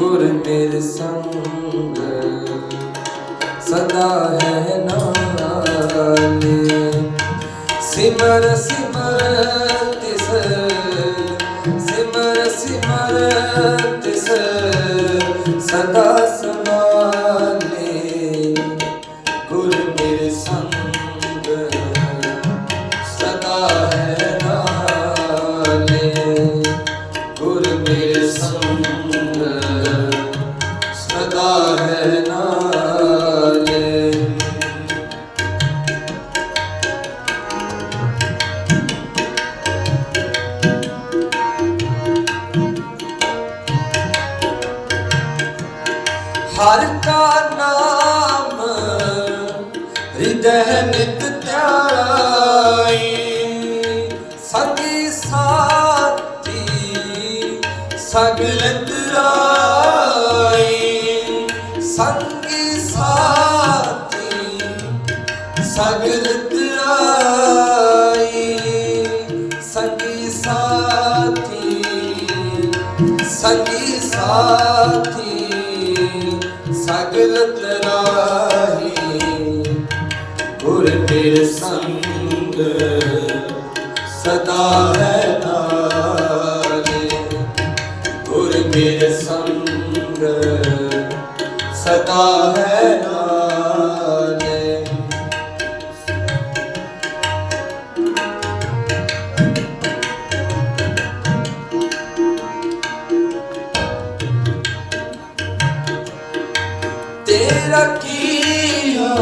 ਮੇਰੇ ਸੰਗ ਸਦਾ ਹੈ ਨਾਲੇ ਸਿਮਰ ਸਿਮਰ ਤਿਸ ਸਿਮਰ ਸਿਮਰ ਤਿਸ ਸਦਾ ਹਰ ਕਾ ਨਾਮ ਹਿਰਦੈ ਨਿਤ ਧਿਆਈ ਸੰਗੀ ਸਾਥੀ ਸਗਲ ਤਰਾਈ ਸੰਗੀ ਸਾਤੀ ਸਗਲ ਤਰਾਈ ਸੰਗੀ ਸਾਥੀ ਸੰਗੀ ਸਾਥੀ ਸਗਲ ਤਰਾਹੀ ਗੁਰ ਤੇਰੇ ਸੰਗ ਸਦਾ ਹੈ ਨਾਲੇ। ਗੁਰ ਮੇਰੇ ਸੰਗ ਸਦਾ ਹੈ ਨਾਲੇ ਤੇਰਾ ਕੀਆ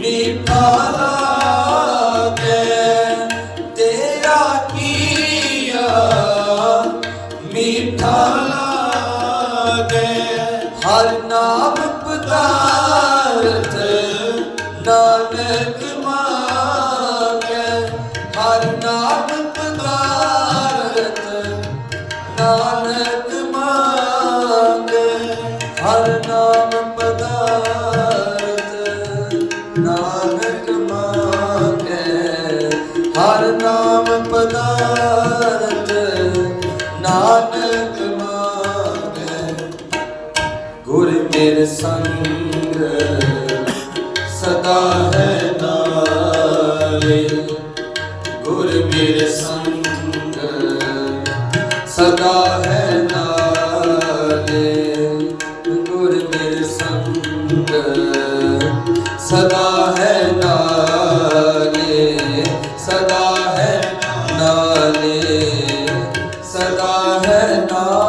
ਮੀਠਾ ਲਾਗੇ ਤੇਰਾ ਕੀਆ ਮੀਠਾ ਲਾਗੇ ਹਰ ਨਾਮ ਪਦਾਰਥ, ਨਾਨਕ ਮਾਗੇ। ਹਰ ਨਾਮ ਪਦਾਰਥ, ਨਾਨਕ ਹਰ ਨਾਮ ਪਦਾਰਥ ਨਾਨਕ ਮੰਗੇ ਹਰ ਨਾਮ ਪਦਾਰਥ ਨਾਨਕ ਮੰਗੇ ਗੁਰ ਤੇਰੇ ਸੰਗ ਸਦਾ ਹੈ ਨਾਲੇ। ਗੁਰ ਮੇਰੇ ਸੰਗ ਸਦਾ ਹੈ ਨਾਲੇ ਸਦਾ ਹੈ ਨਾਲੇ